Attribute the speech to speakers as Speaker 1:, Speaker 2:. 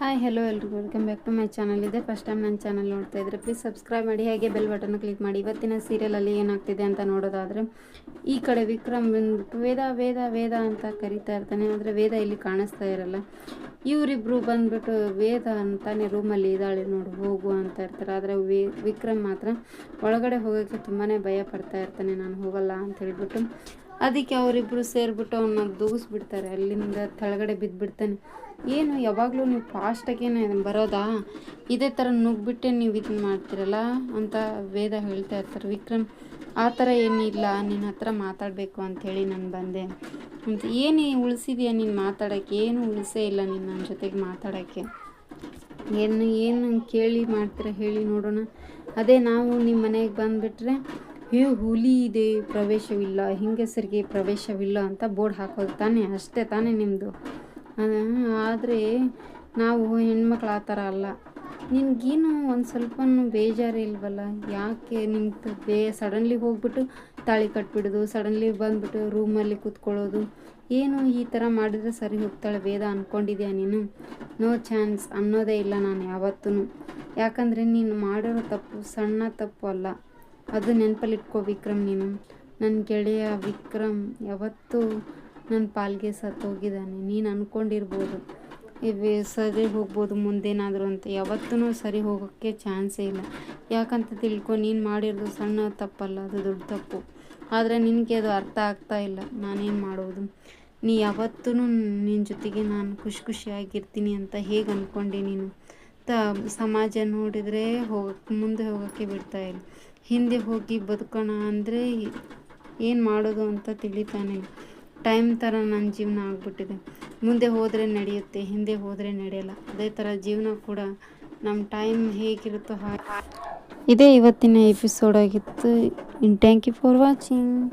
Speaker 1: Hi hello ಎಲ್ರಿಗೂ. Welcome back to my channel ಇದೆ first time ನನ್ನ ಚಾನಲ್ ನೋಡ್ತಾ ಇದ್ರೆ ಪ್ಲೀಸ್ ಸಬ್ಸ್ಕ್ರೈಬ್ ಮಾಡಿ, ಹಾಗೆ ಬೆಲ್ ಬಟನ್ ಕ್ಲಿಕ್ ಮಾಡಿ. ಇವತ್ತಿನ ಸೀರಿಯಲಲ್ಲಿ ಏನಾಗ್ತಿದೆ ಅಂತ ನೋಡೋದಾದರೆ, ಈ ಕಡೆ ವಿಕ್ರಮ್ ಬಂದ್ಬಿಟ್ಟು ವೇದ ವೇದ ವೇದ ಅಂತ ಕರಿತಾ ಇರ್ತಾನೆ. ಆದರೆ ವೇದ ಇಲ್ಲಿ ಕಾಣಿಸ್ತಾ ಇರಲ್ಲ. ಇವರಿಬ್ರು ಬಂದ್ಬಿಟ್ಟು ವೇದ ಅಂತಾನೆ ರೂಮಲ್ಲಿ ಇದ್ದಾಳೆ ನೋಡು, ಹೋಗು ಅಂತ ಇರ್ತಾರೆ. ಆದರೆ ವಿಕ್ರಮ್ ಮಾತ್ರ ಒಳಗಡೆ ಹೋಗೋಕ್ಕೆ ತುಂಬಾ ಭಯ ಪಡ್ತಾ ಇರ್ತಾನೆ. ನಾನು ಹೋಗಲ್ಲ ಅಂತ ಹೇಳ್ಬಿಟ್ಟು ಅದಕ್ಕೆ ಅವರಿಬ್ಬರು ಸೇರಿಬಿಟ್ಟು ಅವನ್ನ ದೂಗಿಸ್ಬಿಡ್ತಾರೆ. ಅಲ್ಲಿಂದ ಕೆಳಗಡೆ ಬಿದ್ದುಬಿಡ್ತಾನೆ ಏನು, ಯಾವಾಗಲೂ ನೀವು ಫಾಸ್ಟಾಗೇನೆ ಬರೋದಾ? ಇದೇ ಥರ ನುಗ್ಬಿಟ್ಟೆ ನೀವು ಇದನ್ನ ಮಾಡ್ತೀರಲ್ಲ ಅಂತ ವೇದ ಹೇಳ್ತಾ ಇರ್ತಾರೆ. ವಿಕ್ರಮ್, ಆ ಥರ ಏನಿಲ್ಲ ನಿನ್ನ ಹತ್ರ ಮಾತಾಡಬೇಕು ಅಂಥೇಳಿ ನಾನು ಬಂದೆ. ಅಂತ, ಏನೇ ಉಳಿಸಿದ್ಯಾ ನೀನು ಮಾತಾಡೋಕ್ಕೆ? ಏನು ಉಳಿಸೇ ಇಲ್ಲ ನೀನು ನನ್ನ ಜೊತೆಗೆ ಮಾತಾಡೋಕ್ಕೆ. ಏನು ಏನು ಕೇಳಿ ಮಾಡ್ತೀರ ಹೇಳಿ ನೋಡೋಣ. ಅದೇ ನಾವು ನಿಮ್ಮ ಮನೆಗೆ ಬಂದುಬಿಟ್ರೆ ಹೇ ಹುಲಿ ಇದೆ, ಪ್ರವೇಶವಿಲ್ಲ, ಹೆಂಗಸರಿಗೆ ಪ್ರವೇಶವಿಲ್ಲ ಅಂತ ಬೋರ್ಡ್ ಹಾಕೋದು ತಾನೇ, ಅಷ್ಟೇ ತಾನೇ ನಿಮ್ಮದು ಆದರೆ ನಾವು ಹೆಣ್ಮಕ್ಳು ಆ ಥರ ಅಲ್ಲ. ನಿನಗೇನು ಒಂದು ಸ್ವಲ್ಪ ಬೇಜಾರು ಇಲ್ವಲ್ಲ? ಯಾಕೆ ನಿಮ್ಗೆ ಬೇ ಸಡನ್ಲಿ ಹೋಗ್ಬಿಟ್ಟು ತಾಳಿ ಕಟ್ಬಿಡೋದು ಸಡನ್ಲಿ ಬಂದ್ಬಿಟ್ಟು ರೂಮಲ್ಲಿ ಕೂತ್ಕೊಳ್ಳೋದು? ಏನು ಈ ಥರ ಮಾಡಿದರೆ ಸರಿ ಹೋಗ್ತಾಳೆ ವೇದ ಅಂದ್ಕೊಂಡಿದ್ಯಾ ನೀನು? ನೋ ಚಾನ್ಸ್ ಅನ್ನೋದೇ ಇಲ್ಲ ನಾನು ಯಾವತ್ತೂ ಯಾಕಂದರೆ ನೀನು ಮಾಡಿರೋ ತಪ್ಪು ಸಣ್ಣ ತಪ್ಪು ಅಲ್ಲ. ಅದು ನೆನಪಲ್ಲಿ ಇಟ್ಕೋ ವಿಕ್ರಮ್ ನೀನು. ನನ್ನ ಗೆಳೆಯ ವಿಕ್ರಮ್ ಯಾವತ್ತೂ ನನ್ನ ಪಾಲ್ಗೆ ಸತ್ತೋಗಿದ್ದಾನೆ ನೀನು ಅಂದ್ಕೊಂಡಿರ್ಬೋದು ಇವೆ ಸರಿ ಹೋಗ್ಬೋದು ಮುಂದೇನಾದರೂ ಅಂತ. ಯಾವತ್ತೂ ಸರಿ ಹೋಗೋಕ್ಕೆ ಚಾನ್ಸೇ ಇಲ್ಲ. ಯಾಕಂತ ತಿಳ್ಕೊ, ನೀನು ಮಾಡಿರೋದು ಸಣ್ಣ ತಪ್ಪಲ್ಲ. ಅದು ದೊಡ್ಡ ತಪ್ಪು. ಆದರೆ ನಿನಗೆ ಅದು ಅರ್ಥ ಆಗ್ತಾ ಇಲ್ಲ. ನಾನೇನು ಮಾಡೋದು? ನೀ ಯಾವತ್ತೂ ನಿನ್ನ ಜೊತೆಗೆ ನಾನು ಖುಷಿ ಖುಷಿಯಾಗಿರ್ತೀನಿ ಅಂತ ಹೇಗೆ ಅಂದ್ಕೊಂಡೆ ನೀನು? ಸಮಾಜ ನೋಡಿದರೆ ಹೋಗಕ್ಕೆ ಮುಂದೆ ಹೋಗೋಕ್ಕೆ ಬಿಡ್ತಾ ಇಲ್ಲ. ಹಿಂದೆ ಹೋಗಿ ಬದುಕೋಣ ಅಂದರೆ ಏನು ಮಾಡೋದು ಅಂತ ತಿಳಿತಾನೆ ಟೈಮ್ ಥರ ನನ್ನ ಜೀವನ ಆಗಿಬಿಟ್ಟಿದೆ. ಮುಂದೆ ಹೋದರೆ ನಡೆಯುತ್ತೆ, ಹಿಂದೆ ಹೋದರೆ ನಡೆಯಲ್ಲ. ಅದೇ ಥರ ಜೀವನ ಕೂಡ ನಮ್ಮ ಟೈಮ್ ಹೇಗಿರುತ್ತೋ ಹಾಗೆ. ಇದೇ ಇವತ್ತಿನ ಎಪಿಸೋಡ್ ಆಗಿತ್ತು. ಇನ್ ಥ್ಯಾಂಕ್ ಯು ಫಾರ್ ವಾಚಿಂಗ್